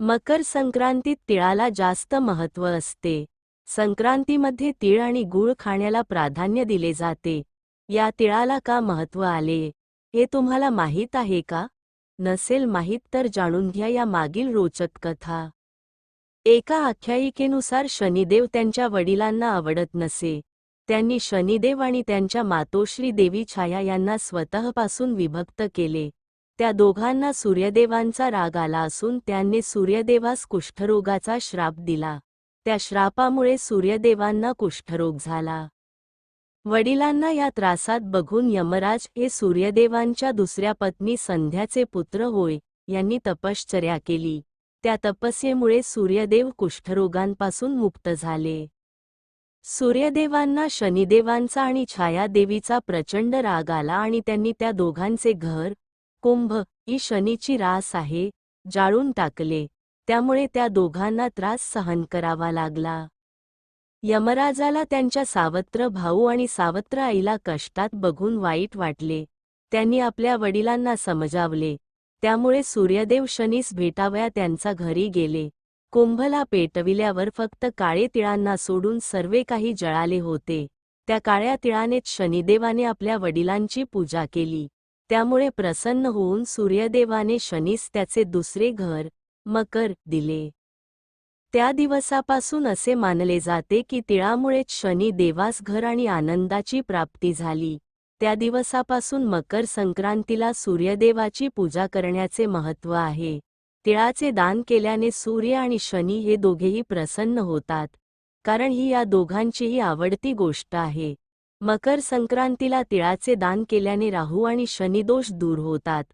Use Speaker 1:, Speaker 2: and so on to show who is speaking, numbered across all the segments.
Speaker 1: मकर संक्रांतीत तिळाला जास्त महत्त्व असते. संक्रांतीमध्ये तीळ आणि गूळ खाण्याला प्राधान्य दिले जाते. या तिळाला का महत्त्व आले? हे तुम्हाला माहीत आहे का? नसेल माहीत तर जाणून घ्या या मागील रोचक कथा. एका आख्यायिकेनुसार शनिदेव त्यांच्या वडिलांना आवडत नसे. त्यांनी शनिदेव आणि त्यांच्या मातोश्री देवी छाया यांना स्वतःपासून विभक्त केले. त्या दोघांना सूर्यदेवांचा राग आला असून त्यांनी सूर्यदेवास कुष्ठरोगाचा श्राप दिला. त्या श्रापामुळे सूर्यदेवांना कुष्ठरोग झाला. वडिलांना या त्रासात बघून यमराज हे सूर्यदेवांच्या दुसऱ्या पत्नी संध्याचे पुत्र होय यांनी तपश्चर्या केली. त्या तपस्येमुळे सूर्यदेव कुष्ठरोगांपासून मुक्त झाले. सूर्यदेवांना शनिदेवांचा आणि छायादेवीचा प्रचंड राग आला आणि त्यांनी त्या दोघांचे घर कुंभ ही शनीची रास आहे जाळून टाकले. त्यामुळे त्या दोघांना त्रास सहन करावा लागला. यमराजाला त्यांच्या सावत्र भाऊ आणि सावत्र आईला कष्टात बघून वाईट वाटले. त्यांनी आपल्या वडिलांना समजावले. त्यामुळे सूर्यदेव शनीस भेटावया त्यांचा घरी गेले. कुंभला पेटविल्यावर फक्त काळे तिळांना सोडून सर्वे काही जळाले होते. त्या काळ्या तिळानेच शनिदेवाने आपल्या वडिलांची पूजा केली. त्यामुळे प्रसन्न होऊन सूर्यदेवाने शनीस त्याचे दुसरे घर मकर दिले. त्या दिवसापासून असे मानले जाते की तिळामुळेच शनी देवास घर आणि आनंदाची प्राप्ती झाली. त्या दिवसापासून मकर संक्रांतीला सूर्यदेवाची पूजा करण्याचे महत्त्व आहे. तिळाचे दान केल्याने सूर्य आणि शनी हे दोघेही प्रसन्न होतात. कारण ही या दोघांचीही आवडती गोष्ट आहे. मकर संक्रांतीला तिळाचे दान केल्याने राहू आणि शनिदोष दूर होतात.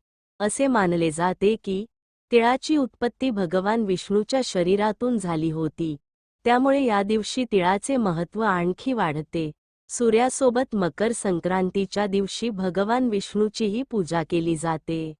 Speaker 1: असे मानले जाते की तिळाची उत्पत्ती भगवान विष्णूच्या शरीरातून झाली होती. त्यामुळे या दिवशी तिळाचे महत्त्व आणखी वाढते. सूर्यासोबत मकर संक्रांतीच्या दिवशी भगवान विष्णूचीही पूजा केली जाते.